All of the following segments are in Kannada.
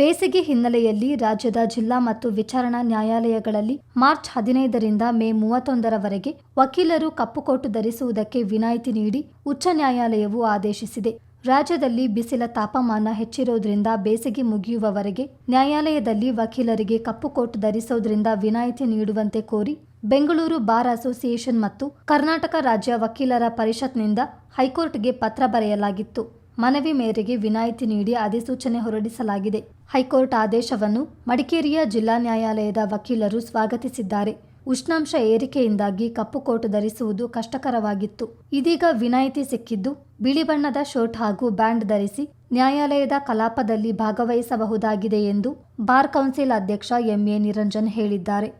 ಬೇಸಿಗೆ ಹಿನ್ನೆಲೆಯಲ್ಲಿ ರಾಜ್ಯದ ಜಿಲ್ಲಾ ಮತ್ತು ವಿಚಾರಣಾ ನ್ಯಾಯಾಲಯಗಳಲ್ಲಿ ಮಾರ್ಚ್ ಹದಿನೈದರಿಂದ ಮೇ ಮೂವತ್ತೊಂದರವರೆಗೆ ವಕೀಲರು ಕಪ್ಪುಕೋಟು ಧರಿಸುವುದಕ್ಕೆ ವಿನಾಯಿತಿ ನೀಡಿ ಉಚ್ಚ ನ್ಯಾಯಾಲಯವು ಆದೇಶಿಸಿದೆ. ರಾಜ್ಯದಲ್ಲಿ ಬಿಸಿಲ ತಾಪಮಾನ ಹೆಚ್ಚಿರೋದ್ರಿಂದ ಬೇಸಿಗೆ ಮುಗಿಯುವವರೆಗೆ ನ್ಯಾಯಾಲಯದಲ್ಲಿ ವಕೀಲರಿಗೆ ಕಪ್ಪುಕೋಟು ಧರಿಸೋದ್ರಿಂದ ವಿನಾಯಿತಿ ನೀಡುವಂತೆ ಕೋರಿ ಬೆಂಗಳೂರು ಬಾರ್ ಅಸೋಸಿಯೇಷನ್ ಮತ್ತು ಕರ್ನಾಟಕ ರಾಜ್ಯ ವಕೀಲರ ಪರಿಷತ್ನಿಂದ ಹೈಕೋರ್ಟ್ಗೆ ಪತ್ರ ಬರೆಯಲಾಗಿತ್ತು. ಮನವಿ ಮೇರೆಗೆ ವಿನಾಯಿತಿ ನೀಡಿ ಅಧಿಸೂಚನೆ ಹೊರಡಿಸಲಾಗಿದೆ. ಹೈಕೋರ್ಟ್ ಆದೇಶವನ್ನು ಮಡಿಕೇರಿಯ ಜಿಲ್ಲಾ ನ್ಯಾಯಾಲಯದ ವಕೀಲರು ಸ್ವಾಗತಿಸಿದ್ದಾರೆ. ಉಷ್ಣಾಂಶ ಏರಿಕೆಯಿಂದಾಗಿ ಕಪ್ಪು ಕೋಟು ಧರಿಸುವುದು ಕಷ್ಟಕರವಾಗಿತ್ತು. ಇದೀಗ ವಿನಾಯಿತಿ ಸಿಕ್ಕಿದ್ದು ಬಿಳಿ ಬಣ್ಣದ ಶರ್ಟ್ ಹಾಗೂ ಬ್ಯಾಂಡ್ ಧರಿಸಿ ನ್ಯಾಯಾಲಯದ ಕಲಾಪದಲ್ಲಿ ಭಾಗವಹಿಸಬಹುದಾಗಿದೆ ಎಂದು ಬಾರ್ ಕೌನ್ಸಿಲ್ ಅಧ್ಯಕ್ಷ ಎಂಎ ನಿರಂಜನ್ ಹೇಳಿದ್ದಾರೆ.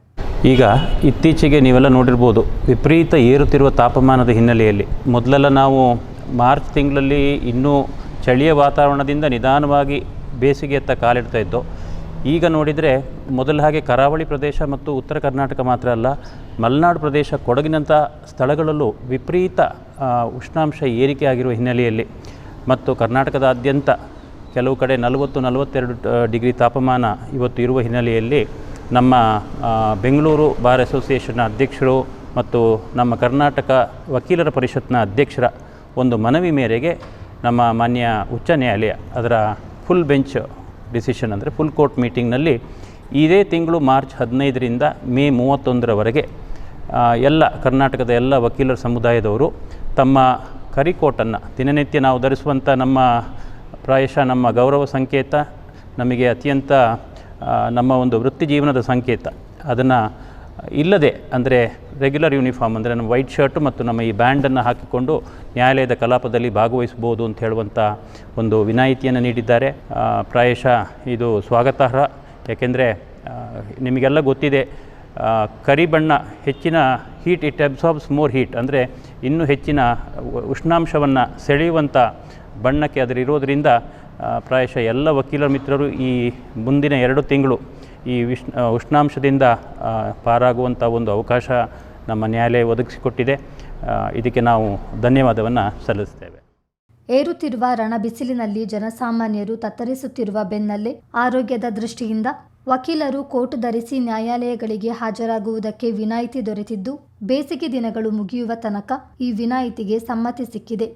ಈಗ ಇತ್ತೀಚೆಗೆ ನೀವೆಲ್ಲ ನೋಡಿರ್ಬೋದು ವಿಪರೀತ ಏರುತ್ತಿರುವ ತಾಪಮಾನದ ಹಿನ್ನೆಲೆಯಲ್ಲಿ ಮೊದಲೆಲ್ಲ ನಾವು ಮಾರ್ಚ್ ತಿಂಗಳಲ್ಲಿ ಇನ್ನೂ ಚಳಿಯ ವಾತಾವರಣದಿಂದ ನಿಧಾನವಾಗಿ ಬೇಸಿಗೆಯತ್ತ ಕಾಲಿಡ್ತಾ ಇತ್ತು. ಈಗ ನೋಡಿದರೆ ಮೊದಲ ಹಾಗೆ ಕರಾವಳಿ ಪ್ರದೇಶ ಮತ್ತು ಉತ್ತರ ಕರ್ನಾಟಕ ಮಾತ್ರ ಅಲ್ಲ, ಮಲೆನಾಡು ಪ್ರದೇಶ ಕೊಡಗಿನಂಥ ಸ್ಥಳಗಳಲ್ಲೂ ವಿಪರೀತ ಉಷ್ಣಾಂಶ ಏರಿಕೆ ಆಗಿರುವ ಹಿನ್ನೆಲೆಯಲ್ಲಿ ಮತ್ತು ಕರ್ನಾಟಕದಾದ್ಯಂತ ಕೆಲವು ಕಡೆ ನಲವತ್ತು, ನಲವತ್ತೆರಡು ಡಿಗ್ರಿ ತಾಪಮಾನ ಇವತ್ತು ಇರುವ ಹಿನ್ನೆಲೆಯಲ್ಲಿ ನಮ್ಮ ಬೆಂಗಳೂರು ಬಾರ್ ಅಸೋಸಿಯೇಷನ್ನ ಅಧ್ಯಕ್ಷರು ಮತ್ತು ನಮ್ಮ ಕರ್ನಾಟಕ ವಕೀಲರ ಪರಿಷತ್ನ ಅಧ್ಯಕ್ಷರ ಒಂದು ಮನವಿ ಮೇರೆಗೆ ನಮ್ಮ ಮಾನ್ಯ ಉಚ್ಚ ನ್ಯಾಯಾಲಯ ಅದರ ಫುಲ್ ಬೆಂಚ್ ಡಿಸಿಷನ್ ಅಂದರೆ ಫುಲ್ ಕೋರ್ಟ್ ಮೀಟಿಂಗ್ನಲ್ಲಿ ಇದೇ ತಿಂಗಳು ಮಾರ್ಚ್ ಹದಿನೈದರಿಂದ ಮೇ ಮೂವತ್ತೊಂದರವರೆಗೆ ಎಲ್ಲ ಕರ್ನಾಟಕದ ಎಲ್ಲ ವಕೀಲರ ಸಮುದಾಯದವರು ತಮ್ಮ ಕರಿಕೋಟನ್ನು, ದಿನನಿತ್ಯ ನಾವು ಧರಿಸುವಂಥ ನಮ್ಮ ಪ್ರಾಯಶಃ, ನಮ್ಮ ಗೌರವ ಸಂಕೇತ, ನಮಗೆ ಅತ್ಯಂತ ನಮ್ಮ ಒಂದು ವೃತ್ತಿ ಜೀವನದ ಸಂಕೇತ, ಅದನ್ನು ಇಲ್ಲದೆ ಅಂದರೆ ರೆಗ್ಯುಲರ್ ಯೂನಿಫಾರ್ಮ್ ಅಂದರೆ ನಮ್ಮ ವೈಟ್ ಶರ್ಟು ಮತ್ತು ನಮ್ಮ ಈ ಬ್ಯಾಂಡನ್ನು ಹಾಕಿಕೊಂಡು ನ್ಯಾಯಾಲಯದ ಕಲಾಪದಲ್ಲಿ ಭಾಗವಹಿಸ್ಬೋದು ಅಂತ ಹೇಳುವಂಥ ಒಂದು ವಿನಾಯಿತಿಯನ್ನು ನೀಡಿದ್ದಾರೆ. ಪ್ರಾಯಶಃ ಇದು ಸ್ವಾಗತಾರ್ಹ. ಯಾಕೆಂದರೆ ನಿಮಗೆಲ್ಲ ಗೊತ್ತಿದೆ ಕರಿ ಬಣ್ಣ ಹೆಚ್ಚಿನ heat it absorbs more heat ಅಂದರೆ ಇನ್ನೂ ಹೆಚ್ಚಿನ ಉಷ್ಣಾಂಶವನ್ನು ಸೆಳೆಯುವಂಥ ಬಣ್ಣಕ್ಕೆ ಅದರಿರೋದರಿಂದ ಪ್ರಾಯಶಃ ಎಲ್ಲ ವಕೀಲರ ಮಿತ್ರರು ಈ ಮುಂದಿನ ಎರಡು ತಿಂಗಳು ಈ ವಿಶ್ ಉಷ್ಣಾಂಶದಿಂದ ಪಾರಾಗುವಂಥ ಒಂದು ಅವಕಾಶ ನಮ್ಮ ನ್ಯಾಯಾಲಯ ಒದಗಿಸಿಕೊಟ್ಟಿದೆ. ಇದಕ್ಕೆ ನಾವು ಧನ್ಯವಾದವನ್ನು ಸಲ್ಲಿಸ್ತೇವೆ ಏರುತ್ತಿರುವ ರಣಬಿಸಿಲಿನಲ್ಲಿ ಜನಸಾಮಾನ್ಯರು ತತ್ತರಿಸುತ್ತಿರುವ ಬೆನ್ನಲ್ಲೇ ಆರೋಗ್ಯದ ದೃಷ್ಟಿಯಿಂದ ವಕೀಲರು ಕೋರ್ಟ್ ಧರಿಸಿ ನ್ಯಾಯಾಲಯಗಳಿಗೆ ಹಾಜರಾಗುವುದಕ್ಕೆ ವಿನಾಯಿತಿ ದೊರೆತಿದ್ದು, ಬೇಸಿಗೆ ದಿನಗಳು ಮುಗಿಯುವ ತನಕ ಈ ವಿನಾಯಿತಿಗೆ ಸಮ್ಮತಿ ಸಿಕ್ಕಿದೆ.